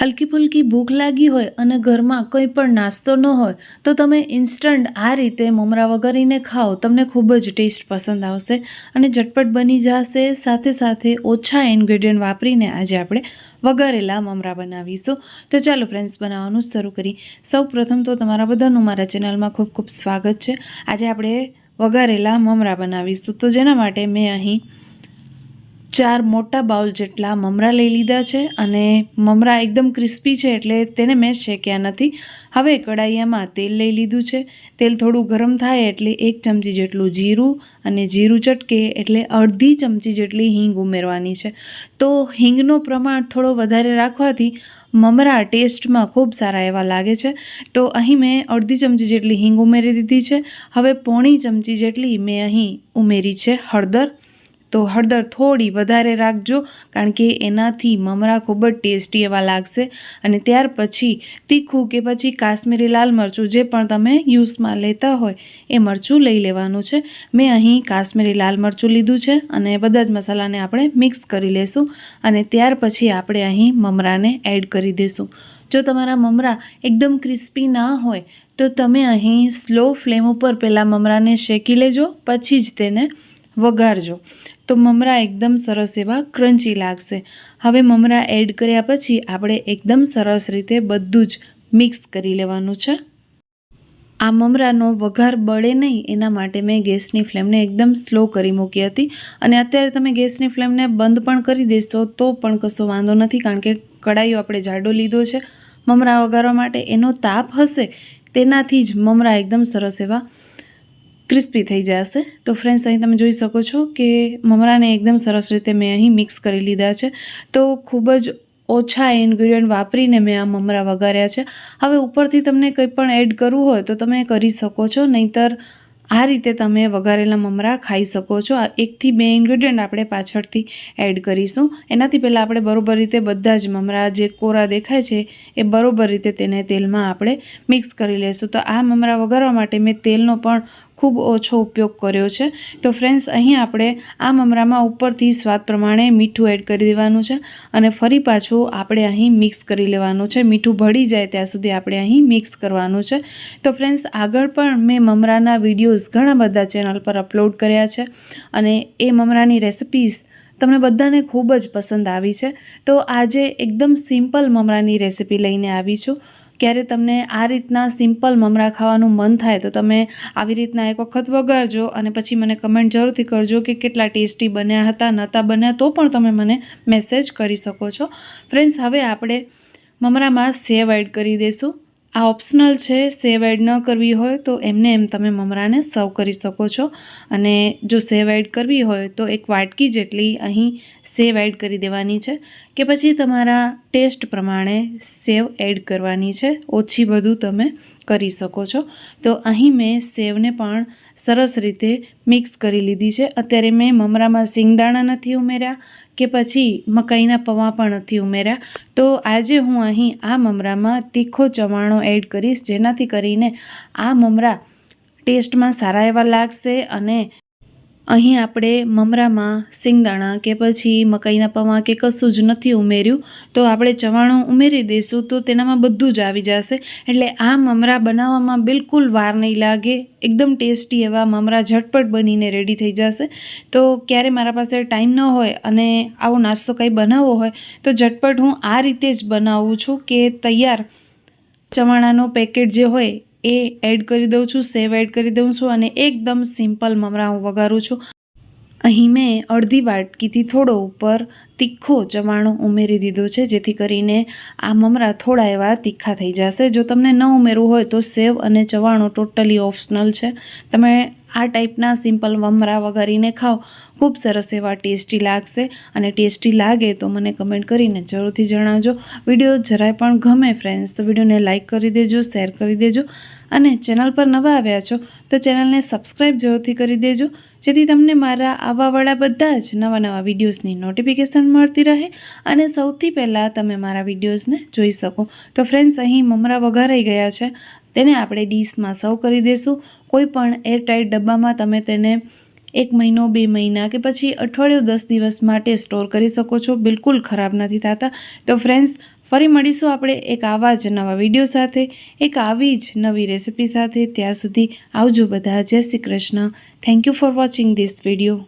હલકી ફુલકી ભૂખ લાગી હોય અને ઘરમાં કંઈ પણ નાસ્તો ન હોય, તો તમે ઇન્સ્ટન્ટ આ રીતે મમરા વગરીને ખાઓ. તમને ખૂબ જ ટેસ્ટ પસંદ આવશે અને ઝટપટ બની જશે. સાથે સાથે ઓછા ઇન્ગ્રેડિયન્ટ વાપરીને આજે આપણે વઘારેલા મમરા બનાવીશું. તો ચાલો ફ્રેન્ડ્સ, બનાવવાનું શરૂ કરી સૌ તો તમારા બધાનું મારા ચેનલમાં ખૂબ ખૂબ સ્વાગત છે. આજે આપણે વઘારેલા મમરા બનાવીશું. તો જેના માટે મેં અહીં ચાર મોટા બાઉલ જેટલા મમરા લઈ લીધા છે અને મમરા એકદમ ક્રિસ્પી છે એટલે તેને મેં શેક્યા નથી. હવે કડાઈયામાં તેલ લઈ લીધું છે. તેલ થોડું ગરમ થાય એટલે એક ચમચી જેટલું જીરું અને જીરું ચટકે એટલે અડધી ચમચી જેટલી હિંગ ઉમેરવાની છે. તો હિંગનો પ્રમાણ થોડો વધારે રાખવાથી મમરા ટેસ્ટમાં ખૂબ સારા એવા લાગે છે. તો અહીં મેં અડધી ચમચી જેટલી હિંગ ઉમેરી દીધી છે. હવે પોણી ચમચી જેટલી મેં અહીં ઉમેરી છે હળદર. તો હળદર થોડી વધારે રાખજો કારણ કે એનાથી મમરા ખૂબ જ ટેસ્ટી એવા લાગશે. અને ત્યાર પછી તીખું કે પછી કાશ્મીરી લાલ મરચું જે પણ તમે યુઝમાં લેતા હોય એ મરચું લઈ લેવાનું છે. મેં અહીં કાશ્મીરી લાલ મરચું લીધું છે અને બધા જ મસાલાને આપણે મિક્સ કરી લેશું અને ત્યાર પછી આપણે અહીં મમરાને એડ કરી દઈશું જો તમારા મમરા એકદમ ક્રિસ્પી ના હોય તો તમે અહીં સ્લો ફ્લેમ ઉપર પહેલાં મમરાને શેકી લેજો, પછી જ તેને વઘારજો તો મમરા એકદમ સરસ એવા ક્રન્ચી લાગશે. હવે મમરા એડ કર્યા પછી આપણે એકદમ સરસ રીતે બધું જ મિક્સ કરી લેવાનું છે. આ મમરાનો વઘાર બળે નહીં, એના માટે મેં ગેસની ફ્લેમને એકદમ સ્લો કરી મૂકી હતી. અને અત્યારે તમે ગેસની ફ્લેમને બંધ પણ કરી દેશો તો પણ કશો વાંધો નથી, કારણ કે કડાઈઓ આપણે જાડો લીધો છે. મમરા વઘારવા માટે એનો તાપ હશે, તેનાથી જ મમરા એકદમ સરસ એવા ક્રિસ્પી થઈ જશે. તો ફ્રેન્ડ્સ અહીં તમે જોઈ શકો છો કે મમરાને એકદમ સરસ રીતે મેં અહીં મિક્સ કરી લીધા છે. તો ખૂબ જ ઓછા ઇન્ગ્રીડિયન્ટ વાપરીને મેં આ મમરા વઘાર્યા છે. હવે ઉપરથી તમને કંઈ પણ એડ કરવું હોય તો તમે કરી શકો છો. નહીંતર આ રીતે તમે વઘારેલા મમરા ખાઈ શકો છો. એકથી બે ઇન્ગ્રીડિયન્ટ આપણે પાછળથી એડ કરીશું. એનાથી પહેલાં આપણે બરોબર રીતે બધા જ મમરા જે કોરા દેખાય છે એ બરોબર રીતે તેને તેલમાં આપણે મિક્સ કરી લઈશું તો આ મમરા વઘારવા માટે મેં તેલનો પણ ખૂબ ઓછો ઉપયોગ કર્યો છે. તો ફ્રેન્ડ્સ અહીં આપણે આ મમરામાં ઉપરથી સ્વાદ પ્રમાણે મીઠું એડ કરી દેવાનું છે અને ફરી પાછું આપણે અહીં મિક્સ કરી લેવાનું છે. મીઠું ભળી જાય ત્યાં સુધી આપણે અહીં મિક્સ કરવાનું છે. તો ફ્રેન્ડ્સ આગળ પણ મેં મમરાના વિડીયોઝ ઘણા બધા ચેનલ પર અપલોડ કર્યા છે અને એ મમરાની રેસિપીઝ તમને બધાને ખૂબ જ પસંદ આવી છે. તો આજે એકદમ સિમ્પલ મમરાની રેસિપી લઈને આવી છું. ક્યારે તમને આ રીતના સિમ્પલ મમરા ખાવાનું મન થાય તો તમે આવી રીતના એક વખત વગાડજો અને પછી મને કમેન્ટ જરૂરથી કરજો કે કેટલા ટેસ્ટી બન્યા હતા નહોતા બન્યા તો પણ તમે મને મેસેજ કરી શકો છો. ફ્રેન્ડ્સ હવે આપણે મમરામાં સેવ એડ કરી દઈશું. આ ઓપ્શનલ છે સેવ એડ ન કરવી હોય તો એમને એમ તમે મમરાને સર્વ કરી શકો છો. અને જો સેવ એડ કરવી હોય તો એક વાટકી જેટલી અહીં સેવ એડ કરી દેવાની છે. કે પછી તમારા ટેસ્ટ પ્રમાણે સેવ એડ કરવાની છે, ઓછી વધુ તમે કરી શકો છો. તો અહીં મેં સેવને પણ સરસ રીતે મિક્સ કરી લીધી છે. અત્યારે મેં મમરામાં સિંગદાણા નથી ઉમેર્યા કે પછી મકાઈના પૌવા પણ નથી ઉમેર્યા. તો આજે હું અહીં આ મમરામાં તીખો ચવાણો એડ કરીશ, જેનાથી કરીને આ મમરા ટેસ્ટમાં સારા એવા લાગશે અને અહીં આપણે મમરામાં, સિંગદાણા કે પછી મકાઈના પૌવા કે કશું જ નથી ઉમેર્યું, તો આપણે ચવાણું ઉમેરી દઈશું તો તેનામાં બધું જ આવી જશે. એટલે આ મમરા બનાવવામાં બિલકુલ વાર નહીં લાગે. એકદમ ટેસ્ટી એવા મમરા ઝટપટ બનીને રેડી થઈ જશે. તો ક્યારે મારા પાસે ટાઈમ ન હોય અને આવો નાસ્તો કંઈ બનાવવો હોય, તો ઝટપટ હું આ રીતે જ બનાવું છું કે તૈયાર ચવાણાનો પેકેટ જે હોય એ એડ કરી દઉં છું સેવ એડ કરી દઉં છું અને એકદમ સિમ્પલ મમરા હું વઘારું છું. અહીં મેં અડધી વાટકીથી થોડો ઉપર તીખો ચવાણો ઉમેરી દીધો છે, જેથી કરીને આ મમરા થોડા એવા તીખા થઈ જશે. જો તમને ન ઉમેરવું હોય તો સેવ અને ચવાણો ટોટલી ઓપ્શનલ છે. તમે આ ટાઈપના સિમ્પલ મમરા વઘારીને ખાઓ. ખૂબ સરસ એવા ટેસ્ટી લાગશે અને ટેસ્ટી લાગે તો મને કમેન્ટ કરીને જરૂરથી જણાવજો. વીડિયો જરાય પણ ગમે ફ્રેન્ડ્સ તો વિડીયોને લાઇક કરી દેજો શેર કરી દેજો અને ચેનલ પર નવા આવ્યા છો, તો ચેનલને સબસ્ક્રાઈબ જરૂરથી કરી દેજો, જેથી તમને મારા આવાવાળા બધા જ નવા નવા વિડીયોઝની નોટિફિકેશન મળતી રહે અને સૌથી પહેલાં તમે મારા વિડીયોઝને જોઈ શકો. તો ફ્રેન્ડ્સ અહીં મમરા વઘારાઈ ગયા છે તેને આપણે ડીશમાં સર્વ કરી દઈશું કોઈ પણ એરટાઈટ ડબ્બામાં તમે તેને એક મહિનો, બે મહિના કે પછી અઠવાડિયું, દસ દિવસ માટે સ્ટોર કરી શકો છો. બિલકુલ ખરાબ નથી થતા. તો ફ્રેન્ડ્સ, ફરી મળીશું આપણે એક આવા જ નવા વીડિયો સાથે, એક આવી જ નવી રેસિપી સાથે. ત્યાં સુધી આવજો બધા. જય Shri Krishna. Thank you for watching this video